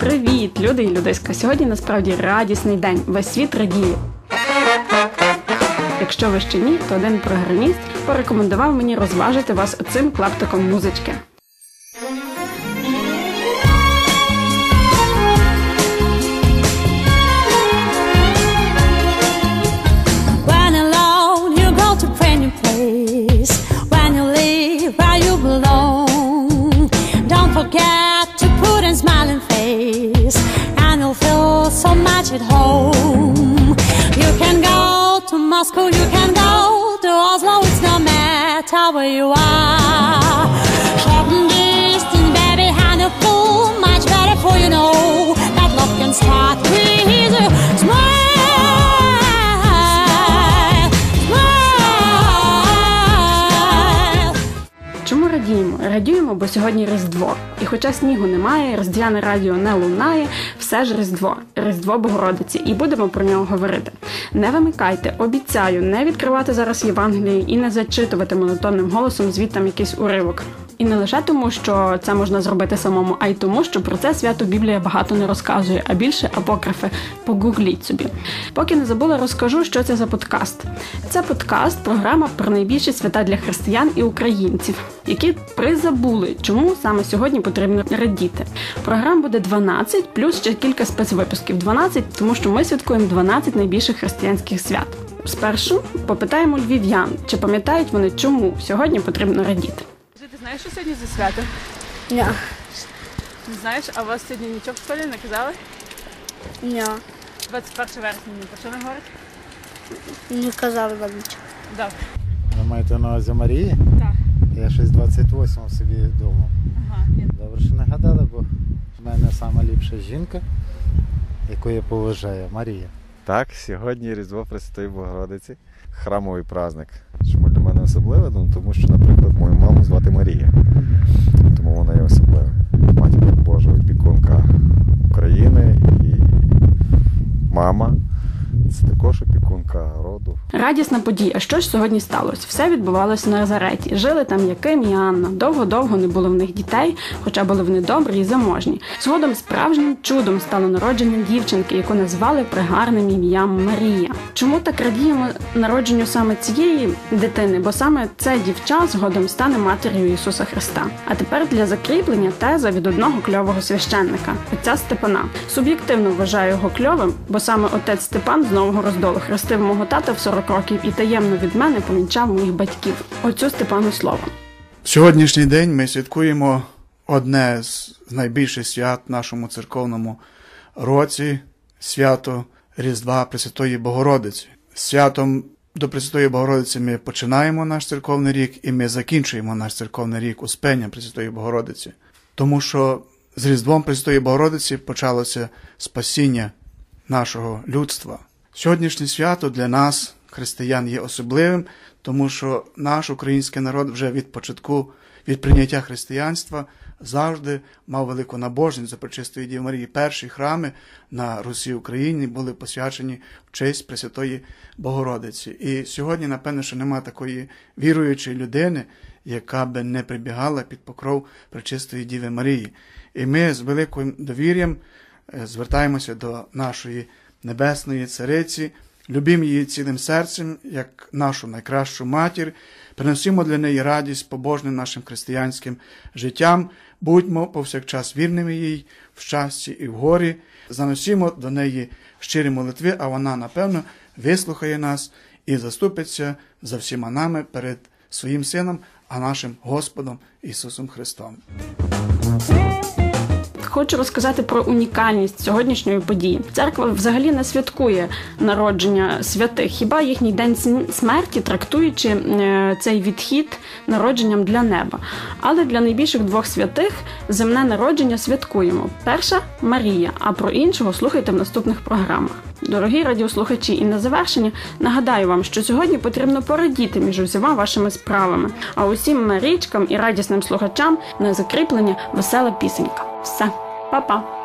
Привіт, люди і людиська! Сьогодні насправді радісний день. Весь світ радіє. Якщо ви ще ні, то один програміст порекомендував мені розважити вас цим клаптиком музички. Moscow, you can go to Oslo. It's no matter where you are. Short and distant, baby, hand a full, much better for you know that love can start with a smile. Smile. Чому радіємо? Радіємо, бо сьогодні Різдво. Хоча снігу немає, різдвяне радіо не лунає, все ж Різдво, Різдво Богородиці, і будемо про нього говорити. Не вимикайте, обіцяю, не відкривати зараз Євангелію і не зачитувати монотонним голосом звідтам якийсь уривок. І не лише тому, що це можна зробити самому, а й тому, що про це свято Біблія багато не розказує, а більше апокрифи. Погугліть собі. Поки не забула, розкажу, що це за подкаст. Це подкаст, програма про найбільші свята для християн і українців, які призабули, чому саме сьогодні потрібно радіти. Програм буде 12, плюс ще кілька спецвипусків. 12, тому що ми святкуємо 12 найбільших християнських свят. Спершу попитаємо львів'ян, чи пам'ятають вони, чому сьогодні потрібно радіти. Ти знаєш, що сьогодні за свято? Ні. Не знаєш, а у вас сьогодні нічого в школі не казали? Ні. 21 вересня, ні, про що не говорить? Не казали вам нічого. Добре. Ви маєте на увазі Марії? Так. Я щось 28 собі думав. Ага, ні. Добре, що не гадали, бо в мене сама ліпша жінка, яку я поважаю, Марія. Так, сьогодні Різдво Пресвятої Богородиці, храмовий праздник. Чому особливе? Ну, тому що, наприклад, мою маму звати Марія. Тому вона є особлива. Матір Божа, опікунка України і мама. Це також опікунка роду. Радісна подія. Що ж сьогодні сталося? Все відбувалося на Назареті. Жили там Яким і Анна. Довго-довго не було в них дітей, хоча були вони добрі і заможні. Згодом справжнім чудом стало народження дівчинки, яку назвали пригарним ім'ям Марія. Чому так радіємо народженню саме цієї дитини? Бо саме це дівча згодом стане матір'ю Ісуса Христа. А тепер для закріплення теза від одного кльового священника отця Степана. Суб'єктивно вважаю його кльовим, бо саме отець Степан з нового роздолу хрестив мого тата в 40 років і таємно від мене помінчав моїх батьків. Отцю Степану слово. В сьогоднішній день ми святкуємо одне з найбільших свят в нашому церковному році свято Різдва Пресвятої Богородиці. Святом до Пресвятої Богородиці ми починаємо наш церковний рік і ми закінчуємо наш церковний рік Успення Пресвятої Богородиці. Тому що з Різдвом Пресвятої Богородиці почалося спасіння нашого людства. Сьогоднішнє свято для нас, християн, є особливим, тому що наш український народ вже від початку, від прийняття християнства завжди мав велику набожність за пречистої Діви Марії. Перші храми на Русі Україні були посвячені в честь Пресвятої Богородиці. І сьогодні, напевно, що немає такої віруючої людини, яка би не прибігала під покров Пречистої Діви Марії. І ми з великим довір'ям е, звертаємося до нашої небесної цариці, любимо її цілим серцем, як нашу найкращу матір, приносимо для неї радість побожним нашим християнським життям, будьмо повсякчас вірними їй в щасті і в горі, заносимо до неї щирі молитви, а вона, напевно, вислухає нас і заступиться за всіма нами перед своїм Сином, а нашим Господом Ісусом Христом. Хочу розказати про унікальність сьогоднішньої події. Церква взагалі не святкує народження святих, хіба їхній день смерті, трактуючи е, цей відхід народженням для неба. Але для найбільших двох святих земне народження святкуємо. Перша Марія, а про іншого слухайте в наступних програмах. Дорогі радіослухачі, і на завершення нагадаю вам, що сьогодні потрібно порадіти між усіма вашими справами. А усім марічкам і радісним слухачам на закріплення весела пісенька. Все, 抱抱